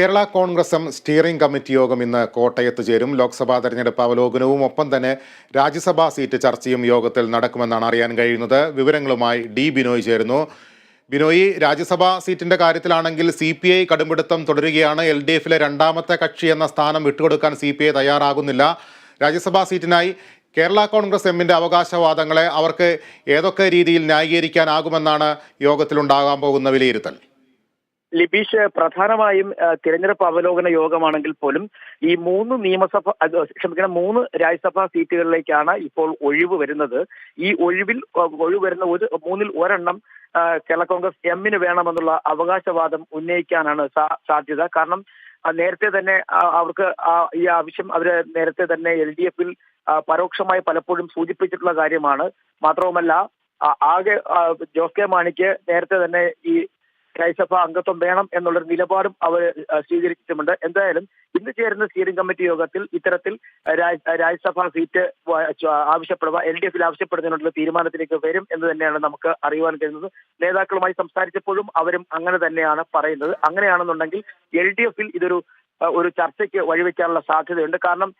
കേരള കോൺഗ്രസും steering committee യോഗം ഇന്ന് കോട്ടയത്ത് ചേരും. ലോക്സഭാ തെരഞ്ഞെടുപ്പ് അവലോകനവും ഒപ്പം തന്നെ രാജ്യസഭാ സീറ്റ് ചർച്ചയും യോഗത്തിൽ നടക്കുമെന്നാണ് അറിയാൻ കഴിയുന്നത്. വിവരങ്ങളുമായി ഡി ബിനോയ് ചേരുന്നു. ബിനോയ് രാജ്യസഭാ സീറ്റിന്റെ കാര്യത്തിലാണെങ്കിൽ സി പി ഐ കടുംപിടുത്തം തുടരുകയാണ്. എൽ ഡി എഫിലെ രണ്ടാമത്തെ കക്ഷി എന്ന സ്ഥാനം വിട്ടുകൊടുക്കാൻ സി പി ഐ തയ്യാറാകുന്നില്ല. രാജ്യസഭാ സീറ്റിനായി കേരള കോൺഗ്രസ് എമ്മിന്റെ അവകാശവാദങ്ങളെ അവർക്ക് ഏതൊക്കെ രീതിയിൽ ന്യായീകരിക്കാനാകുമെന്നാണ് യോഗത്തിലുണ്ടാകാൻ പോകുന്ന വിലയിരുത്തൽ. ലിബീഷ് പ്രധാനമായും തിരഞ്ഞെടുപ്പ് അവലോകന യോഗമാണെങ്കിൽ പോലും ഈ മൂന്ന് നിയമസഭ ക്ഷമിക്കണം മൂന്ന് രാജ്യസഭാ സീറ്റുകളിലേക്കാണ് ഇപ്പോൾ ഒഴിവ് വരുന്നത്. ഈ ഒഴിവിൽ ഒഴിവ് വരുന്ന ഒരു മൂന്നിൽ ഒരെണ്ണം കേരള കോൺഗ്രസ് എമ്മിന് വേണമെന്നുള്ള അവകാശവാദം ഉന്നയിക്കാനാണ് സാധ്യത. കാരണം നേരത്തെ തന്നെ അവർക്ക് ഈ ആവശ്യം അവർ നേരത്തെ തന്നെ എൽ ഡി എഫിൽ പരോക്ഷമായി പലപ്പോഴും സൂചിപ്പിച്ചിട്ടുള്ള കാര്യമാണ്. മാത്രവുമല്ല ആകെ ജോസ് കെ മാണിക്ക് നേരത്തെ തന്നെ ഈ രാജ്യസഭ അംഗത്വം വേണം എന്നുള്ളൊരു നിലപാടും അവർ സ്വീകരിച്ചിട്ടുമുണ്ട്. എന്തായാലും ഇന്ന് ചേരുന്ന സ്റ്റിയറിംഗ് കമ്മിറ്റി യോഗത്തിൽ ഇത്തരത്തിൽ രാജ്യസഭാ സീറ്റ് ആവശ്യപ്പെടുക എൽ ഡി എഫിൽ ആവശ്യപ്പെടുന്നതിനുള്ള തീരുമാനത്തിലേക്ക് വരും എന്ന് തന്നെയാണ് നമുക്ക് അറിയുവാൻ കഴിയുന്നത്. നേതാക്കളുമായി സംസാരിച്ചപ്പോഴും അവരും അങ്ങനെ തന്നെയാണ് പറയുന്നത്. അങ്ങനെയാണെന്നുണ്ടെങ്കിൽ എൽ ഡി എഫിൽ ഇതൊരു ഒരു ചർച്ചയ്ക്ക് വഴിവെക്കാനുള്ള സാധ്യതയുണ്ട്. കാരണം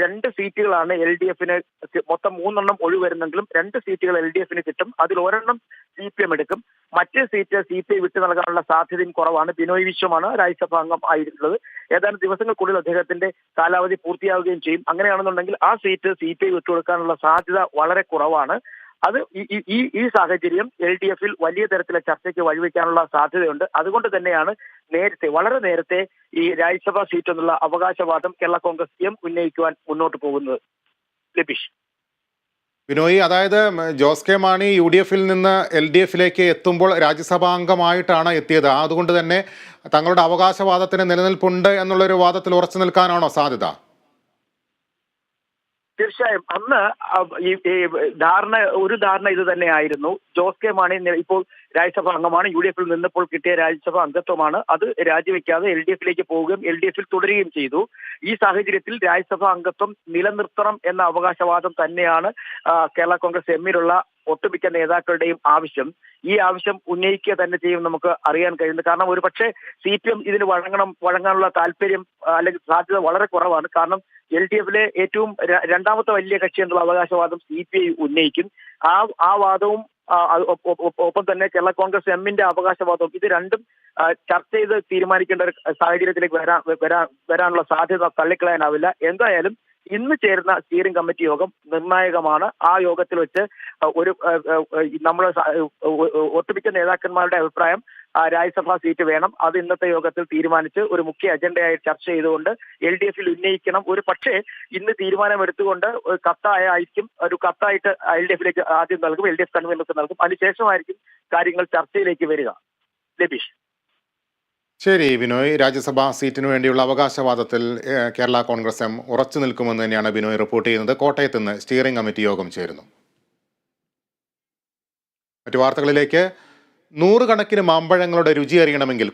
രണ്ട് സീറ്റുകളാണ് എൽ ഡി എഫിന് മൊത്തം മൂന്നെണ്ണം ഒഴിവരുന്നെങ്കിലും രണ്ട് സീറ്റുകൾ എൽ ഡി എഫിന് കിട്ടും. അതിൽ ഒരെണ്ണം സി പി എം എടുക്കും. മറ്റേ സീറ്റ് സി പി ഐ വിട്ടു നൽകാനുള്ള സാധ്യതയും കുറവാണ്. ബിനോയ് വിശ്വമാണ് രാജ്യസഭാ അംഗം ആയിട്ടുള്ളത്. ഏതാനും ദിവസങ്ങൾക്കുള്ളിൽ അദ്ദേഹത്തിന്റെ കാലാവധി പൂർത്തിയാവുകയും ചെയ്യും. അങ്ങനെയാണെന്നുണ്ടെങ്കിൽ ആ സീറ്റ് സി പി ഐ വിട്ടുകൊടുക്കാനുള്ള സാധ്യത വളരെ കുറവാണ്. അത് ഈ- ഈ- സാഹചര്യം എൽ ഡി എഫിൽ വലിയ തരത്തിലെ ചർച്ചയ്ക്ക് വഴിവെക്കാനുള്ള സാധ്യതയുണ്ട്. അതുകൊണ്ട് തന്നെയാണ് നേരത്തെ വളരെ നേരത്തെ ഈ രാജ്യസഭാ സീറ്റ് എന്നുള്ള അവകാശവാദം കേരള കോൺഗ്രസ് എം ഉന്നയിക്കുവാൻ മുന്നോട്ട് പോകുന്നത്. ലബീഷ് ബിനോയ് അതായത് Jose K Mani U D എഫിൽ നിന്ന് എൽ ഡി എഫിലേക്ക് എത്തുമ്പോൾ രാജ്യസഭാംഗമായിട്ടാണ് എത്തിയത്. അതുകൊണ്ട് തന്നെ തങ്ങളുടെ അവകാശവാദത്തിന് നിലനിൽപ്പുണ്ട് എന്നുള്ളൊരു വാദത്തിൽ ഉറച്ചു നിൽക്കാനാണോ സാധ്യത? തീർച്ചയായും. അന്ന് ഈ ധാരണ ഒരു ധാരണ ഇത് തന്നെയായിരുന്നു. ജോസ് കെ മാണി ഇപ്പോൾ രാജ്യസഭാ അംഗമാണ്. യു ഡി എഫിൽ നിന്നപ്പോൾ കിട്ടിയ രാജ്യസഭാ അംഗത്വമാണ്. അത് രാജിവെക്കാതെ എൽ ഡി എഫിലേക്ക് പോവുകയും എൽ ഡി എഫിൽ തുടരുകയും ചെയ്തു. ഈ സാഹചര്യത്തിൽ രാജ്യസഭാ അംഗത്വം നിലനിർത്തണം എന്ന അവകാശവാദം തന്നെയാണ് കേരള കോൺഗ്രസ് എമ്മിലുള്ള ഒട്ടുമിക്ക നേതാക്കളുടെയും ആവശ്യം ഈ ആവശ്യം ഉന്നയിക്കുക തന്നെ ചെയ്യും നമുക്ക് അറിയാൻ കഴിയുന്നത് കാരണം ഒരു പക്ഷേ സി പി എം ഇതിന് വഴങ്ങണം വഴങ്ങാനുള്ള താല്പര്യം അല്ലെങ്കിൽ സാധ്യത വളരെ കുറവാണ്. കാരണം എൽ ഡി എഫിലെ ഏറ്റവും രണ്ടാമത്തെ വലിയ കക്ഷി എന്നുള്ള അവകാശവാദം സി പി ഐ ഉന്നയിക്കും. ആ ആ വാദവും ഒപ്പ- തന്നെ കേരള കോൺഗ്രസ് എമ്മിന്റെ അവകാശവാദവും ഇത് രണ്ടും ചർച്ച ചെയ്ത് തീരുമാനിക്കേണ്ട ഒരു സാഹചര്യത്തിലേക്ക് വരാൻ വരാനുള്ള സാധ്യത തള്ളിക്കളയാനാവില്ല. എന്തായാലും ഇന്ന് ചേരുന്ന സ്റ്റിയറിംഗ് കമ്മിറ്റി യോഗം നിർണായകമാണ്. ആ യോഗത്തിൽ വെച്ച് ഒരു നമ്മൾ ഒട്ടുമിക്ക നേതാക്കന്മാരുടെ അഭിപ്രായം രാജ്യസഭാ സീറ്റ് വേണം. അത് ഇന്നത്തെ യോഗത്തിൽ തീരുമാനിച്ച് ഒരു മുഖ്യ അജണ്ടയായി ചർച്ച ചെയ്തുകൊണ്ട് എൽ ഡി എഫിൽ ഉന്നയിക്കണം. ഒരു പക്ഷേ ഇന്ന് തീരുമാനമെടുത്തുകൊണ്ട് കത്തായായിരിക്കും ഒരു കത്തായിട്ട് എൽ ഡി എഫിലേക്ക് ആദ്യം നൽകും എൽ ഡി എഫ് കൺവീനർക്ക് നൽകും. അതിനുശേഷമായിരിക്കും കാര്യങ്ങൾ ചർച്ചയിലേക്ക് വരിക. ലബീഷ്. ശരി ബിനോയ്. രാജ്യസഭാ സീറ്റിനു വേണ്ടിയുള്ള അവകാശവാദത്തിൽ കേരള കോൺഗ്രസ് എം ഉറച്ചു നിൽക്കുമെന്ന് തന്നെയാണ് ബിനോയ് റിപ്പോർട്ട് ചെയ്യുന്നത്. കോട്ടയത്ത് നിന്ന് സ്റ്റിയറിംഗ് കമ്മിറ്റി യോഗം ചേരുന്നു. മറ്റു വാർത്തകളിലേക്ക്. നൂറുകണക്കിന് മാമ്പഴങ്ങളുടെ രുചി അറിയണമെങ്കിൽ